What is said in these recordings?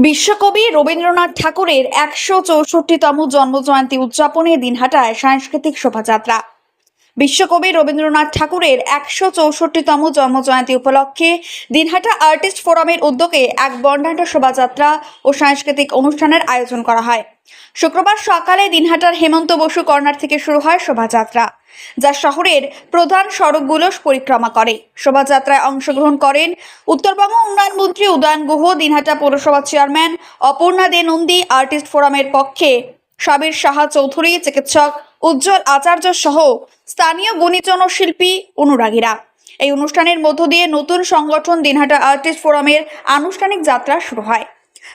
বিশ্বকবি রবীন্দ্রনাথ ঠাকুরের একশো চৌষট্টিতম জন্মজয়ন্তী উদযাপনে দিনহাটায় সাংস্কৃতিক শোভাযাত্রা। বিশ্বকবি রবীন্দ্রনাথ ঠাকুরের একশো চৌষট্টিতম জন্মজয়ন্তী উপলক্ষে দিনহাটা আর্টিস্ট ফোরামের উদ্যোগে এক বর্ণাঢ্য শোভাযাত্রা ও সাংস্কৃতিক অনুষ্ঠানের আয়োজন করা হয়। শুক্রবার সকালে দিনহাটার হেমন্ত বসু কর্নার থেকে শুরু হয় শোভাযাত্রা। যা শহরের প্রধান সড়কগুলো পরিক্রমা করে। শোভাযাত্রায় অংশগ্রহণ করেন উত্তরবঙ্গ উন্নয়ন মন্ত্রী উদয়ন গুহ, দিনহাটা পৌরসভা চেয়ারম্যান অপর্ণা দে নন্দী, আর্টিস্ট ফোরামের পক্ষে সাবির সাহা চৌধুরী, চিকিৎসক উজ্জ্বল আচার্য সহ স্থানীয় গুণীজন শিল্পী অনুরাগীরা। এই অনুষ্ঠানের মধ্য দিয়ে নতুন সংগঠন দিনহাটা আর্টিস্ট ফোরামের আনুষ্ঠানিক যাত্রা শুরু হয়।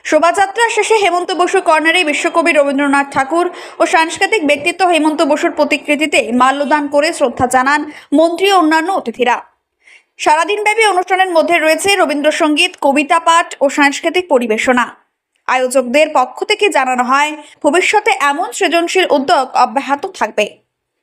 শোভাযাত্রা শেষে হেমন্ত বসু কর্নারে বিশ্বকবি রবীন্দ্রনাথ ঠাকুর ও সাংস্কৃতিক ব্যক্তিত্ব হেমন্ত বসুর প্রতিকৃতিতে মাল্যদান করে শ্রদ্ধা জানান মন্ত্রী ও অন্যান্য অতিথিরা। সারাদিনব্যাপী অনুষ্ঠানের মধ্যে রয়েছে রবীন্দ্রসঙ্গীত, কবিতা পাঠ ও সাংস্কৃতিক পরিবেশনা। আয়োজকদের পক্ষ থেকে জানানো হয়, ভবিষ্যতে এমন সৃজনশীল উদ্যোগ অব্যাহত থাকবে।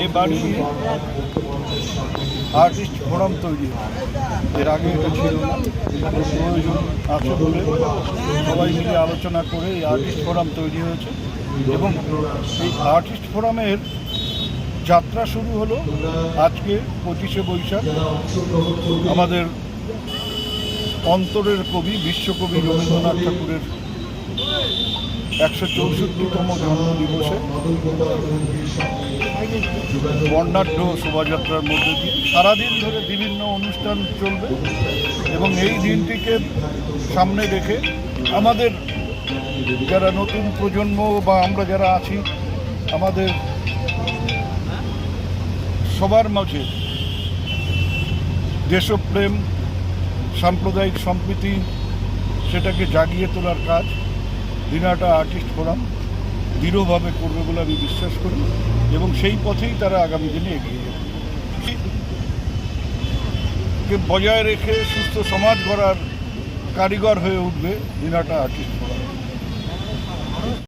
এ বাড়ি আর্টিস্ট ফোরাম তৈরি হয়। এর আগে এটা ছিল প্রয়োজন আছে বলে সবাই মিলে আলোচনা করে এই আর্টিস্ট ফোরাম তৈরি হয়েছে এবং এই আর্টিস্ট ফোরামের যাত্রা শুরু হলো আজকে পঁচিশে বৈশাখ। আমাদের অন্তরের কবি, বিশ্বকবি রবীন্দ্রনাথ ঠাকুরের একশো চৌষট্টিতম জন্মদিবসে বর্ণাঢ্য শোভাযাত্রার মধ্যে দিয়ে সারাদিন ধরে বিভিন্ন অনুষ্ঠান চলবে এবং এই দিনটিকে সামনে রেখে আমাদের যারা নতুন প্রজন্ম বা আমরা যারা আছি, আমাদের সবার মাঝে দেশপ্রেম, সাম্প্রদায়িক সম্প্রীতি, সেটাকে জাগিয়ে তোলার কাজ। দিনাটা আর্টিস্ট ফোরাম দৃঢ়ভাবে করবে বলে আমি বিশ্বাস করি এবং সেই পথেই তারা আগামী দিনে এগিয়ে যাবে। বজায় রেখে সুস্থ সমাজ গড়ার কারিগর হয়ে উঠবে দিনাটা আর্টিস্ট ফোরাম